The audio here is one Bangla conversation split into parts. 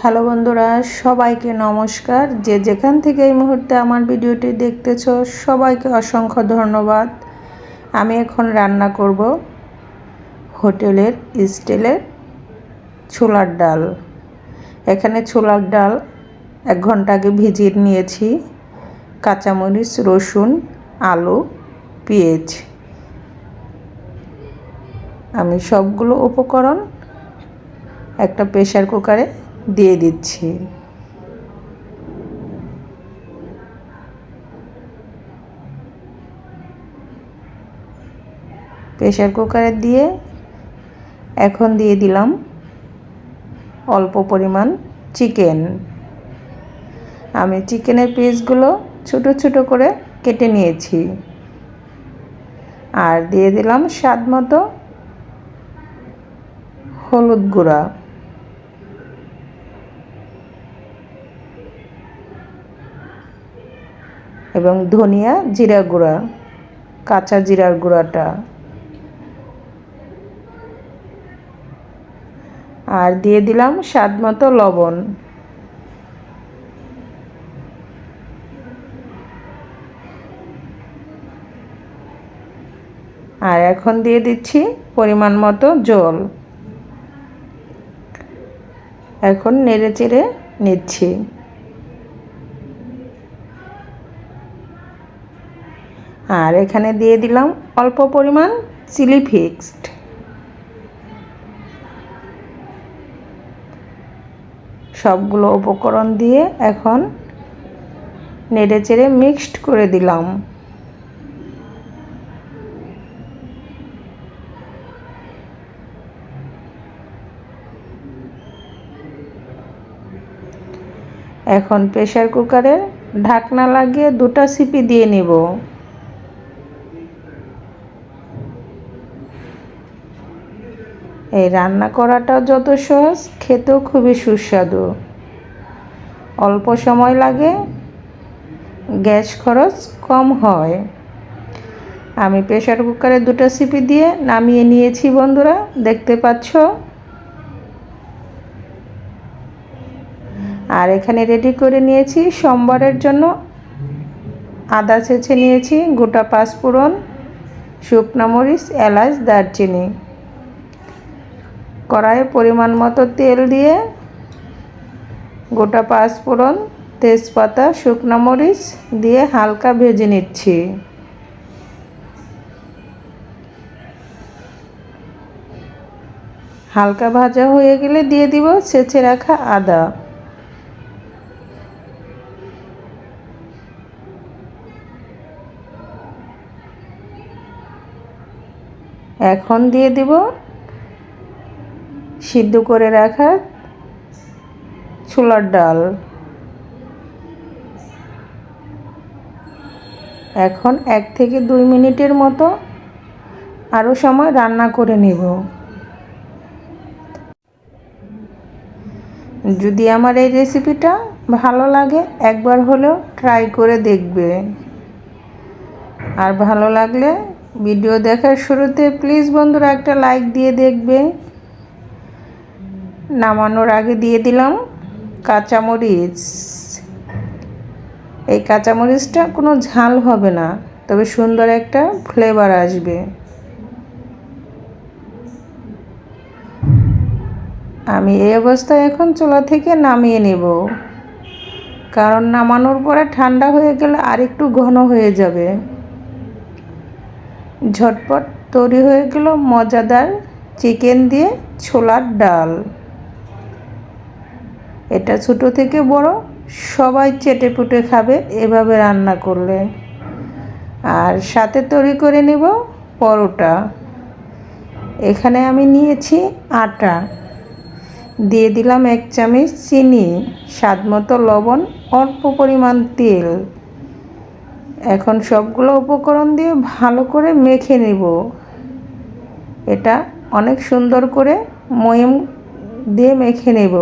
হ্যালো বন্ধুরা, সবাইকে নমস্কার। যে যেখান থেকে এই মুহূর্তে আমার ভিডিওটি দেখতেছ, সবাইকে অসংখ্য ধন্যবাদ। আমি এখন রান্না করব হোটেলের স্টিলের ছোলার ডাল। এখানে ছোলার ডাল এক ঘণ্টা আগে ভিজিয়ে নিয়েছি। কাঁচামরিচ, রসুন, আলু, পেঁয়াজ। আমি সবগুলো উপকরণ একটা প্রেশার কুকারে দিয়ে দিচ্ছি। প্রেশার কুকারে দিয়ে এখন দিয়ে দিলাম অল্প পরিমাণ চিকেন। আমি চিকেনের পিসগুলো ছোট ছোট করে কেটে নিয়েছি। আর দিয়ে দিলাম স্বাদ মতো হলুদ গুঁড়া। এবং ধনিয়া জিরা গুঁড়া, কাঁচা জিরার গুঁড়াটা। আর দিয়ে দিলাম স্বাদ মতো লবণ। আর এখন দিয়ে দিচ্ছি পরিমাণ মতো জল। এখন নেড়ে চেড়ে নিচ্ছি। আর এখানে দিয়ে দিলাম অল্প পরিমাণ চিলি ফিক্সড। সবগুলো উপকরণ দিয়ে এখন নেড়ে চেড়ে মিক্সড করে দিলাম। এখন প্রেশার কুকারে ঢাকনা লাগিয়ে দুটা সিপি দিয়ে নেব। এই রান্না করাটা যত সহজ, খেতেও খুবই সুস্বাদু। অল্প সময় লাগে, গ্যাস খরচ কম হয়। আমি প্রেশার কুকারে দুটো সিপি দিয়ে নামিয়ে নিয়েছি বন্ধুরা, দেখতে পাচ্ছ? আর এখানে রেডি করে নিয়েছি সোমবারের জন্য। আদা ছেঁচে নিয়েছি, গোটা পাঁচফোড়ন, শুকনো মরিচ, এলাচ, দারচিনি। কড়াইয়ে পরিমাণ মতো তেল দিয়ে গোটা পাঁচফোড়ন তেজপাতা, শুকনো মরিচ দিয়ে হালকা ভেজে নিচ্ছি। হালকা ভাজা হয়ে গেলে দিয়ে দিব ছেঁচে রাখা আদা। এখন দিয়ে দিব সিদ্ধ করে রাখা ছোলার ডাল। এখন এক থেকে দুই মিনিটের মতো আরও সময় রান্না করে নেব। যদি আমার এই রেসিপিটা ভালো লাগে, একবার হলেও ট্রাই করে দেখবে। আর ভালো লাগলে ভিডিও দেখার শুরুতে প্লিজ বন্ধুরা একটা লাইক দিয়ে দেখবে। নামানোর আগে দিয়ে দিলাম কাঁচামরিচ। এই কাঁচামরিচটা কোনো ঝাল হবে না, তবে সুন্দর একটা ফ্লেভার আসবে। আমি এই অবস্থায় এখন চোলা থেকে নামিয়ে নেব, কারণ নামানোর পরে ঠান্ডা হয়ে গেলে আরেকটু ঘন হয়ে যাবে। ঝটপট তৈরি হয়ে গেল মজাদার চিকেন দিয়ে ছোলার ডাল। এটা ছোটো থেকে বড়, সবাই চেটে পুটে খাবে, এভাবে রান্না করলে। আর সাথে তৈরি করে নেব পরোটা। এখানে আমি নিয়েছি আটা। দিয়ে দিলাম এক চামচ চিনি, স্বাদ মতো লবণ, অল্প পরিমাণ তেল। এখন সবগুলো উপকরণ দিয়ে ভালো করে মেখে নেব। এটা অনেক সুন্দর করে ময়ম দিয়ে মেখে নেব।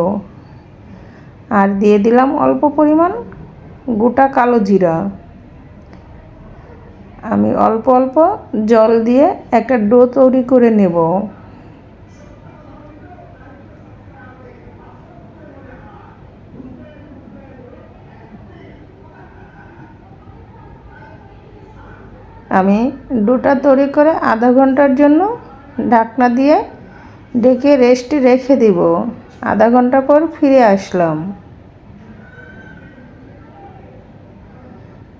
আর দিয়ে দিলাম অল্প পরিমাণ গোটা কালো জিরা। আমি অল্প অল্প জল দিয়ে একটা ডো তৈরি করে নেব। আমি ডোটা তৈরি করে আধা ঘণ্টার জন্য ঢাকনা দিয়ে ডেকে রেস্টে রেখে দেবো। আধা ঘণ্টা পর ফিরে আসলাম।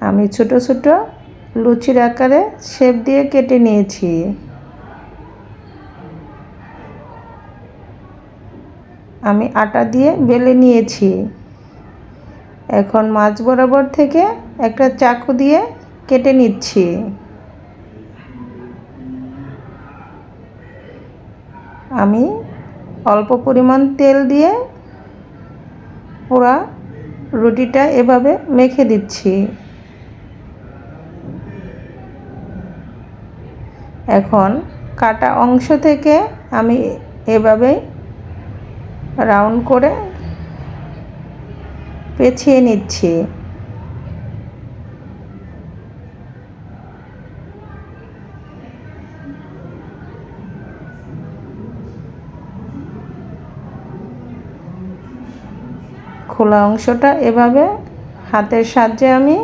আমি ছোট ছোট লুচির আকারে শেপ দিয়ে কেটে নিয়েছি। আমি আটা দিয়ে বেলে নিয়েছি। এখন মাছ বরাবর থেকে একটা চাকু দিয়ে কেটে নিচ্ছি। আমি অল্প পরিমাণ তেল দিয়ে পুরা রুটিটা এভাবে মেখে দিচ্ছি। এখন কাটা অংশ থেকে আমি এভাবে রাউন্ড করে পেছিয়ে নিচ্ছি। খোলা অংশটা এভাবে হাতের সাহায্যে আমি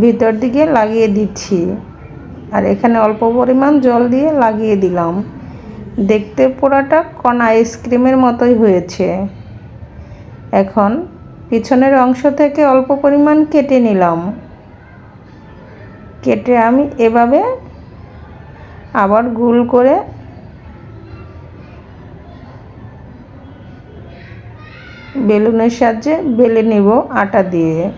ভিতর দিকে লাগিয়ে দিচ্ছি। আর এখানে অল্প পরিমাণ জল দিয়ে লাগিয়ে দিলাম। দেখতে পোড়াটা কণা আইসক্রিমের মতোই হয়েছে। এখন পিছনের অংশ থেকে অল্প পরিমাণ কেটে নিলাম। কেটে আমি এভাবে আবার গুল করে বেলুনের সাহায্যে বেলে নিব আটা দিয়ে।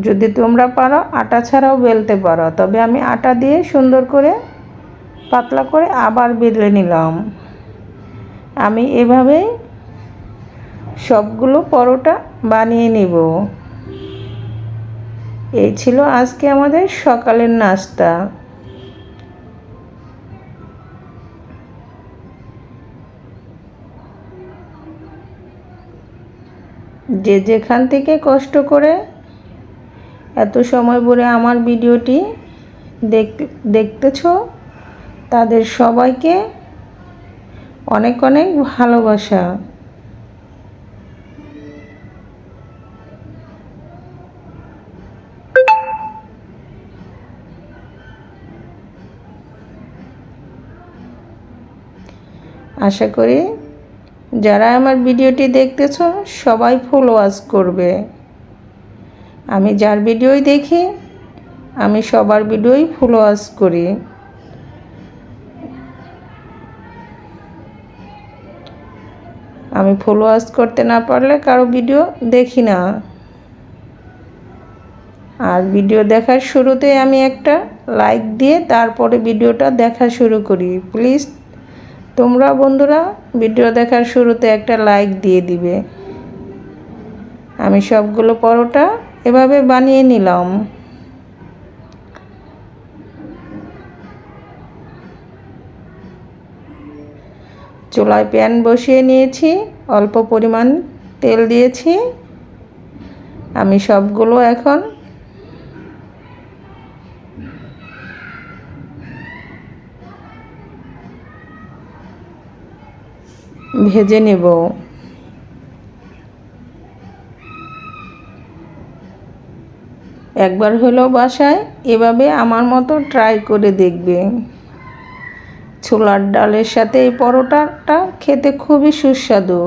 যদি তোমরা পারো, আটা ছাড়াও বেলতে পারো। তবে আমি আটা দিয়ে সুন্দর করে, পাতলা করে আবার বেলে নিলাম। আমি এভাবেই সবগুলো পরোটা বানিয়ে নিব। এই ছিল আজকে আমাদের সকালের নাস্তা। যে যেখান থেকে কষ্ট করে এত সময় পরে আমার ভিডিওটি দেখ, দেখতেছ, তাদের সবাইকে অনেক অনেক ভালোবাসা। আশা করি যারা আমার ভিডিওটি দেখতেছ, সবাই ফলোয়ার্স করবে। আমি যার ভিডিওই দেখি, আমি সবার ভিডিওই ফলোয়ার্স করি। আমি ফলোয়ার্স করতে না পারলে কারও ভিডিও দেখি না। আর ভিডিও দেখার শুরুতে আমি একটা লাইক দিয়ে তারপরে ভিডিওটা দেখা শুরু করি। প্লিজ তোমরা বন্ধুরা ভিডিও দেখার শুরুতে একটা লাইক দিয়ে দিবে। আমি সবগুলো পরোটা এভাবে বানিয়ে নিলাম। চুলায় প্যান বসিয়ে নিয়েছি, অল্প পরিমাণ তেল দিয়েছি। আমি সবগুলো এখন ভেজে নেব। একবার হলো বাসায়, এভাবে আমার মতো ট্রাই করে দেখবে। ছোলার ডালের সাথে এই পরোটাটা খেতে খুবই সুস্বাদু।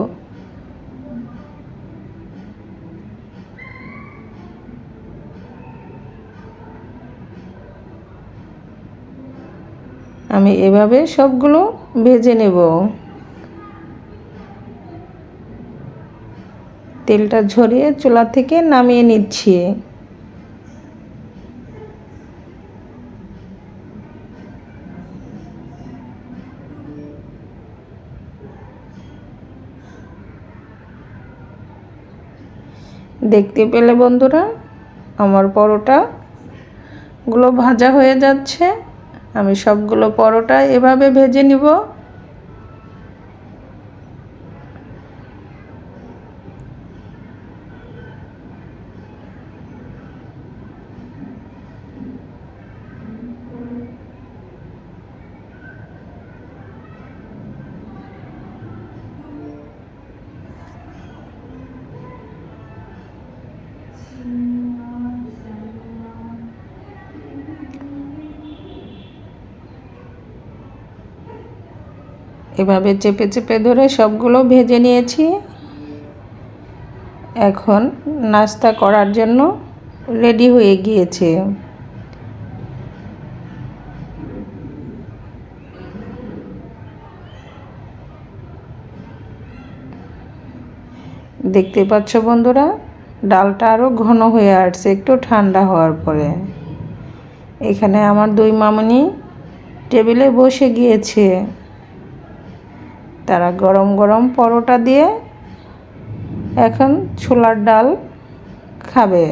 আমি এভাবে সবগুলো ভেজে নেব। তেলটা ঝরিয়ে চুলা থেকে নামিয়ে নিচ্ছি। দেখতে পেলে বন্ধুরা, আমার পরোটাগুলো ভাজা হয়ে যাচ্ছে। আমি সবগুলো পরোটা এভাবে ভেজে নিব। এভাবে চেপে চেপে ধরে সবগুলো ভেজে নিয়েছি। এখন নাস্তা করার জন্য রেডি হয়ে গিয়েছে। দেখতে পাচ্ছ বন্ধুরা, ডালটা আরও ঘন হয়ে আসছে, একটু ঠান্ডা হওয়ার পরে। এখানে আমার দুই মামনি টেবিলে বসে গিয়েছে। তারা গরম গরম পরোটা দিয়ে এখন ছোলার ডাল খাবে।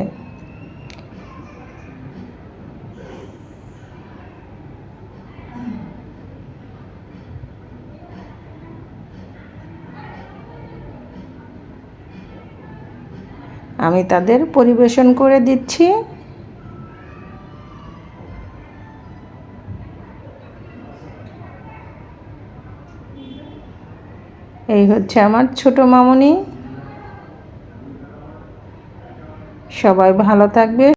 আমি তাদের পরিবেশন করে দিচ্ছি। এই হচ্ছে আমার ছোট মামনি। সবাই ভালো থাকবে।